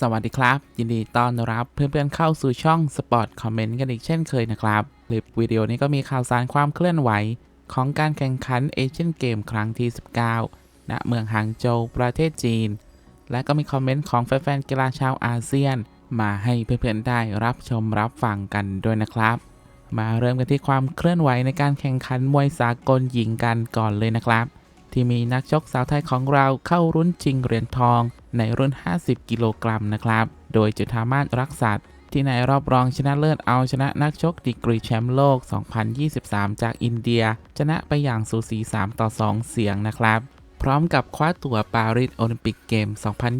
สวัสดีครับ ยินดีต้อนรับเพื่อนๆเข้าสู่ช่อง Sport Comment กันอีกเช่นเคยนะครับ คลิปวิดีโอนี้ก็มีข่าวสารความเคลื่อนไหว ของการแข่งขันเอเชียนเกมครั้งที่ 19 ณ เมืองหางโจวประเทศจีน และก็มีคอมเมนต์ของแฟนๆกีฬาชาวอาเซียน มาให้เพื่อนๆได้รับชมรับฟังกันด้วยนะครับ มาเริ่มกันที่ความเคลื่อนไหวในการแข่งขันมวยสากลหญิงกันก่อนเลยนะครับ ที่มีนักชกสาวไทยของเราเข้ารุ่นชิงเหรียญทอง ในรุ่น 50 กิโลกรัมนะครับ โดยจุธามาศรักษัตที่ในรอบรองชนะเลิศเอาชนะนักชกดีกรีแชมป์โลก 2023 จากอินเดีย ชนะไปอย่างสูสี 3 ต่อ 2 เสียงนะครับ พร้อมกับคว้าตั๋วปารีสโอลิมปิกเกม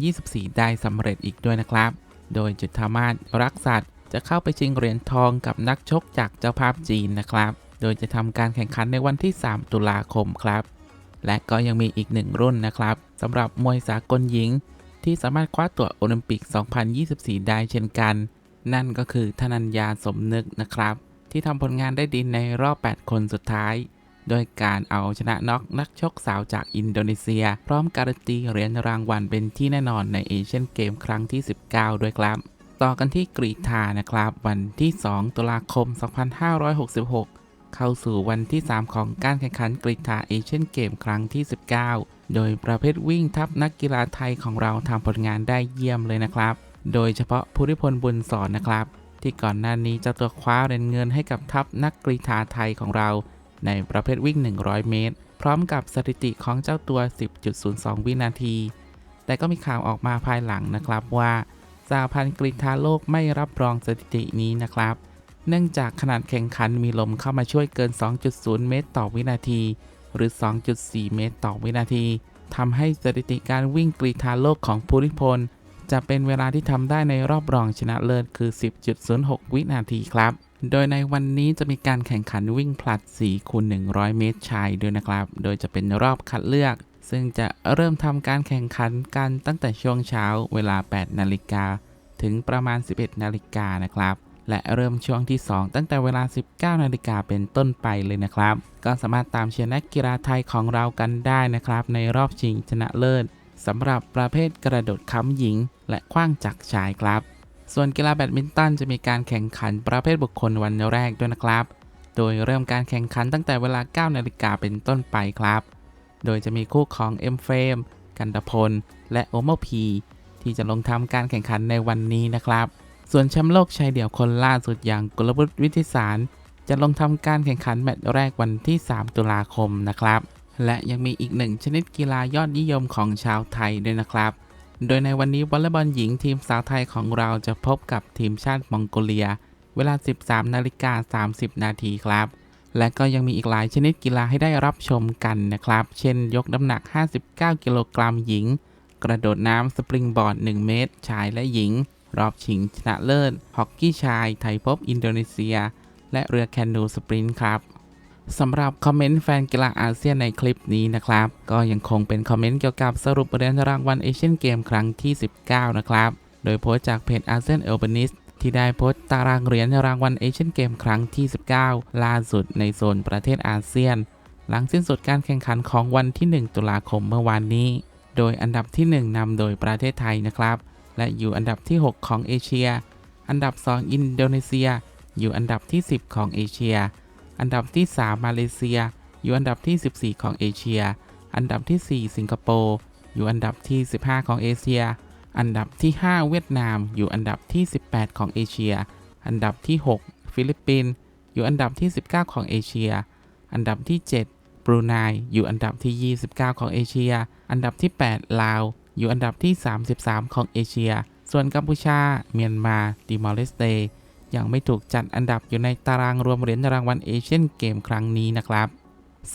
2024 ได้สำเร็จอีกด้วยนะครับ โดยจุธามาศรักษัตจะเข้าไปชิงเหรียญทองกับนักชกจากเจ้าภาพจีนนะครับ โดยจะทำการแข่งขันในวันที่ 3 ตุลาคมครับ และก็ยังมีอีกหนึ่งรุ่นนะครับสำหรับมวยสากลหญิง ที่สามารถคว้าตั๋วโอลิมปิก 2024 ได้เช่นกัน นั่นก็คือธนัญญาสมนึกนะครับ ที่ทำผลงานได้ดีในรอบ 8 คนสุดท้าย โดยการเอาชนะน็อกนักชกสาวจากอินโดนีเซีย พร้อมการันตีเหรียญรางวัลเป็นที่แน่นอนในเอเชียนเกมครั้งที่ 19 ด้วยครับ ต่อกันที่กรีธานะครับ วันที่ 2 ตุลาคม 2566 เข้าสู่วันที่ 3 ของการแข่งขันกรีธาเอเชียนเกมครั้งที่ 19 โดยประเภทวิ่งทัพนักกีฬาไทยของเราทำผลงานได้เยี่ยมเลยนะครับ โดยเฉพาะภูริพลบุญสอนนะครับ ที่ก่อนหน้านี้เจะตัวคว้าเหรียญเงินให้กับทัพนักกรีธาไทยของเรา ในประเภทวิ่ง 100 เมตร พร้อมกับสถิติของเจ้าตัว 10.02 วินาที แต่ก็มีข่าวออกมาภายหลังนะครับว่าสหพันธ์กรีธาโลกไม่รับรองสถิตินี้นะครับ เนื่องจากขนาดแข่งขันมีลมเข้ามาช่วยเกิน 2.0 เมตรต่อวินาที หรือ 2.4 เมตรต่อวินาทีทำให้สถิติการวิ่งกรีธาโลกของภูริพล จะเป็นเวลาที่ทำได้ในรอบรองชนะเลิศคือ 10.06 วินาทีครับ โดยในวันนี้จะมีการแข่งขันวิ่งผลัด4คูณ100 เมตรชายด้วยนะครับ โดยจะเป็นรอบคัดเลือก ซึ่งจะเริ่มทำการแข่งขันกันตั้งแต่ช่วงเช้าเวลา 8 นาฬิกาถึงประมาณ 11 นาฬิกานะครับ และเริ่มช่วงที่ 2 ตั้งแต่เวลา 19 นาฬิกาเป็นต้นไปเลยนะครับ ก็สามารถตามเชียร์นักกีฬาไทยของเรากันได้นะครับ ในรอบชิงชนะเลิศสำหรับประเภทกระโดดค้ำหญิง และคว้างจักรชายครับ ส่วนกีฬาแบดมินตันจะมีการแข่งขันประเภทบุคคลวันแรกด้วยนะครับ โดยเริ่มการแข่งขันตั้งแต่เวลา 9 นาฬิกาเป็นต้นไปครับ โดยจะมีคู่ของเอ็มเฟรมกันตพล และโอมพีที่จะลงทำการแข่งขันในวันนี้นะครับ ส่วนแชมป์โลกชายเดี่ยวคนล่าสุดอย่างกุลบุตรวิทิสาร จะลงทำการแข่งขันแมตช์แรกวันที่ 3 ตุลาคมนะครับ และยังมีอีกหนึ่งชนิดกีฬายอดนิยมของชาวไทยด้วยนะครับ โดยในวันนี้วอลเลย์บอลหญิงทีมสาวไทยของเราจะพบกับทีมชาติมองโกเลีย เวลา 13นาฬิกา30 นาทีครับ และก็ยังมีอีกหลายชนิดกีฬาให้ได้รับชมกันนะครับ เช่น ยกน้ำหนัก 59 กิโลกรัมหญิง กระโดดน้ำสปริงบอร์ด 1 เมตร ชายและหญิง รอบชิงชนะเลิศฮอกกี้ชาย ไทยพบอินโดนีเซีย และเรือแคนูสปรินต์ครับสำหรับคอมเมนต์แฟนกีฬาอาเซียนในคลิปนี้นะครับ ก็ยังคงเป็นคอมเมนต์เกี่ยวกับสรุปเหรียญรางวัลเอเชียนเกมครั้งที่ 19 นะครับ โดยโพสต์จากเพจอาเซียนเอลเบนิสที่ได้โพสต์ตารางเหรียญรางวัลเอเชียนเกมครั้งที่ 19 ล่าสุดในโซนประเทศอาเซียน หลังสิ้นสุดการแข่งขันของวันที่ 1 ตุลาคมเมื่อวานนี้ โดยอันดับที่ 1นำโดยประเทศไทยนะครับ และอยู่อันดับที่ 6 ของเอเชีย อันดับ 2 อินโดนีเซีย อยู่อันดับที่ 10 ของเอเชีย อันดับที่ 3 มาเลเซีย อยู่อันดับที่ 14 ของเอเชีย อันดับที่ 4 สิงคโปร์ อยู่อันดับที่ 15 ของเอเชีย อันดับที่ 5 เวียดนาม อยู่อันดับที่ 18 ของเอเชีย อันดับที่ 6 ฟิลิปปินส์ อยู่อันดับที่ 19 ของเอเชีย อันดับที่ 7บรูไนอยู่อันดับที่ 29 ของเอเชีย อันดับที่ 8 ลาว อยู่อันดับที่ 33 ของเอเชีย ส่วนกัมพูชา เมียนมา ติมอร์เลสเตยังไม่ถูกจัดอันดับอยู่ในตารางรวมเหรียญรางวัลเอเชียนเกมครั้งนี้นะครับ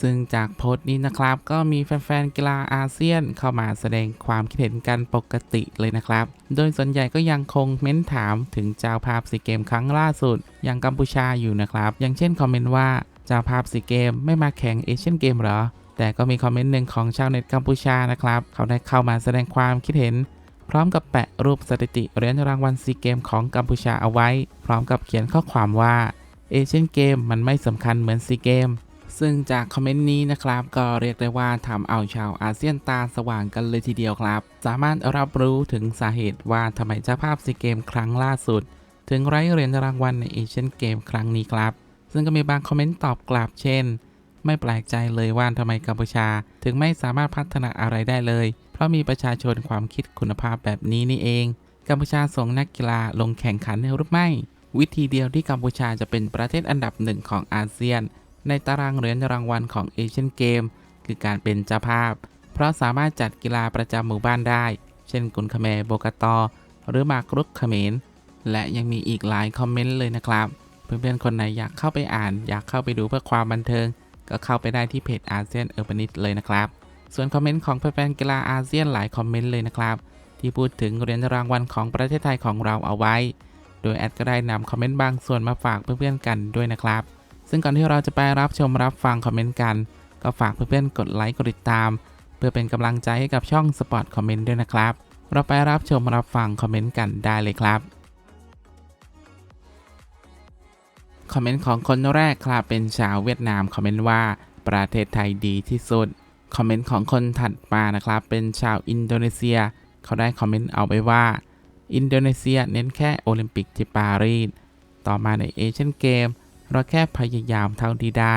ซึ่งจากโพสต์นี้นะครับ ก็มีแฟนๆกีฬาอาเซียนเข้ามาแสดงความคิดเห็นกันปกติเลยนะครับ โดยส่วนใหญ่ก็ยังคงเม้นถามถึงเจ้าภาพซีเกมครั้งล่าสุด อย่างกัมพูชาอยู่นะครับ อย่างเช่นคอมเมนต์ว่าเจ้าภาพซีเกมไม่มาแข่งเอเชียนเกมเหรอ แต่ก็มีคอมเมนต์หนึ่งของชาวเน็ตกัมพูชานะครับ เขาได้เข้ามาแสดงความคิดเห็น พร้อมกับแปะรูปสถิติเหรียญรางวัลซีเกมของกัมพูชาเอาไว้ พร้อมกับเขียนข้อความว่าเอเชียนเกมมันไม่สำคัญเหมือนซีเกมซึ่งจากคอมเมนต์นี้นะครับ ก็เรียกได้ว่าทำเอาชาวอาเซียนตาสว่างกันเลยทีเดียวครับ สามารถรับรู้ถึงสาเหตุว่าทำไมเจ้าภาพซีเกมครั้งล่าสุด ถึงไร้เหรียญรางวัลในเอเชียนเกมครั้งนี้ครับ ซึ่งก็มีบางคอมเมนต์ตอบกลับเช่น ไม่แปลกใจเลยว่าทำไมกัมพูชา ถึงไม่สามารถพัฒนาอะไรได้เลย เพราะมีประชาชนความคิดคุณภาพแบบนี้นี่เอง กัมพูชาส่งนักกีฬาลงแข่งขันหรือไม่ วิธีเดียวที่กัมพูชาจะเป็นประเทศอันดับหนึ่งของอาเซียน ในตารางเหรียญรางวัลของเอเชียนเกมคือการเป็นเจ้าภาพ เพราะสามารถจัดกีฬาประจำหมู่บ้านได้ เช่นกุนคาแมโบกตอ หรือมากรุกเขมรและยังมีอีกหลายคอมเมนต์เลยนะครับ เพื่อนๆคนไหนอยากเข้าไปอ่าน อยากเข้าไปดูเพื่อความบันเทิง ก็เข้าไปได้ที่เพจอาเซียนเออร์บานิสเลยนะครับ ส่วนคอมเมนต์ของแฟนๆกีฬาอาเซียนหลายคอมเมนต์เลยนะครับ ที่พูดถึงเหรียญรางวัลของประเทศไทยของเราเอาไว้ โดยแอดก็ได้นำคอมเมนต์บางส่วนมาฝากเพื่อนๆกันด้วยนะครับ ซึ่งก่อนที่เราจะไปรับชมรับฟังคอมเมนต์กัน ก็ฝากเพื่อนๆกดไลค์กดติดตาม เพื่อเป็นกำลังใจให้กับช่องสปอร์ตคอมเมนต์ด้วยนะครับ เราไปรับชมรับฟังคอมเมนต์กันได้เลยครับ คอมเมนต์ของคนแรกครับเป็นชาวเวียดนามคอมเมนต์ว่าประเทศไทยดีที่สุด คอมเมนต์ของคนถัดมานะครับ เป็นชาวอินโดนีเซีย เขาได้คอมเมนต์เอาไว้ว่า อินโดนีเซียเน้นแค่โอลิมปิกที่ปารีส ต่อมาในเอเชียนเกม เราแค่พยายามเท่าที่ได้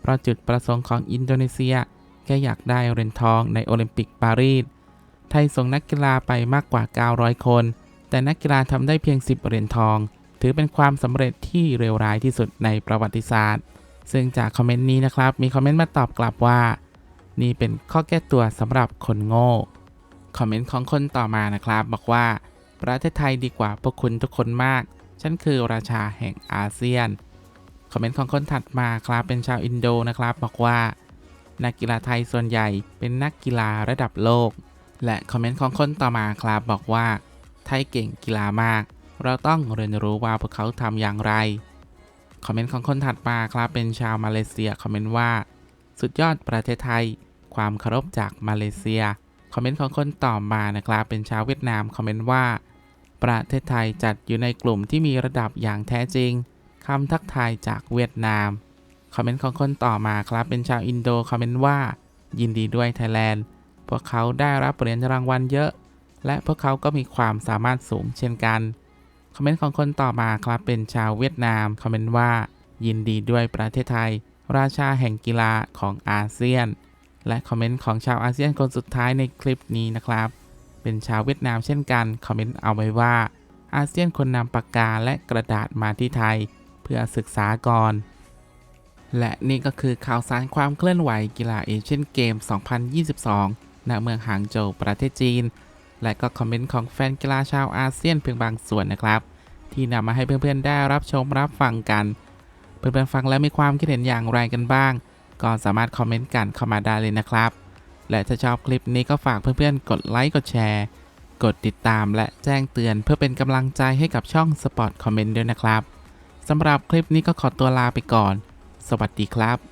เพราะจุดประสงค์ของอินโดนีเซีย แค่อยากได้เหรียญทองในโอลิมปิกปารีส ไทยส่งนักกีฬาไปมากกว่า 900 คน แต่นักกีฬาทำได้เพียง 10 เหรียญทอง ถือเป็นความสำเร็จที่เลวร้ายที่สุดในประวัติศาสตร์ ซึ่งจากคอมเมนต์นี้นะครับ มีคอมเมนต์มาตอบกลับว่า นี่เป็นข้อแก้ตัวสำหรับคนโง่ คอมเมนต์ของคนต่อมานะครับ บอกว่า ประเทศไทยดีกว่าพวกคุณทุกคนมาก ฉันคือราชาแห่งอาเซียน คอมเมนต์ของคนถัดมาครับเป็นชาวอินโดนะครับ บอกว่า นักกีฬาไทยส่วนใหญ่เป็นนักกีฬาระดับโลก และคอมเมนต์ของคนต่อมาครับบอกว่า ไทยเก่งกีฬามาก เราต้องเรียนรู้ว่าพวกเขาทำอย่างไร คอมเมนต์ของคนถัดมาครับเป็นชาวมาเลเซียคอมเมนต์ว่า สุดยอดประเทศไทย ความเคารพจากมาเลเซีย คอมเมนต์ของคนต่อมานะครับเป็นชาวเวียดนามคอมเมนต์ว่า ประเทศไทยจัดอยู่ในกลุ่มที่มีระดับอย่างแท้จริงคำทักทายจากเวียดนาม คอมเมนต์ของคนต่อมาครับเป็นชาวอินโดคอมเมนต์ว่า ยินดีด้วยไทยแลนด์ พวกเขาได้รับเหรียญรางวัลเยอะ และพวกเขาก็มีความสามารถสูงเช่นกัน คอมเมนต์ของคนต่อมาครับเป็นชาวเวียดนามคอมเมนต์ว่า ยินดีด้วยประเทศไทย ราชาแห่งกีฬาของอาเซียน และคอมเมนต์ของชาวอาเซียนคนสุดท้ายในคลิปนี้นะครับ เป็นชาวเวียดนามเช่นกันคอมเมนต์เอาไว้ว่า อาเซียนควรนำปากกาและกระดาษมาที่ไทย เพื่อศึกษาก่อนและนี่ก็คือข่าวสารความเคลื่อนไหวกีฬาเอเชียนเกม 2022 ณ เมืองหางโจวประเทศจีน และก็คอมเมนต์ของแฟนกีฬาชาวอาเซียนเพียงบางส่วนนะครับ ที่นำมาให้เพื่อนๆได้รับชมรับฟังกัน เพื่อนๆฟังแล้วมีความคิดเห็นอย่างไรกันบ้าง ก็สามารถคอมเมนต์กันเข้ามาได้เลยนะครับ และถ้าชอบคลิปนี้ก็ฝากเพื่อนๆกดไลค์กดแชร์กดติดตามและแจ้งเตือนเพื่อเป็นกำลังใจให้กับช่อง Spot Comment ด้วยนะครับสำหรับคลิปนี้ก็ขอตัวลาไปก่อน สวัสดีครับ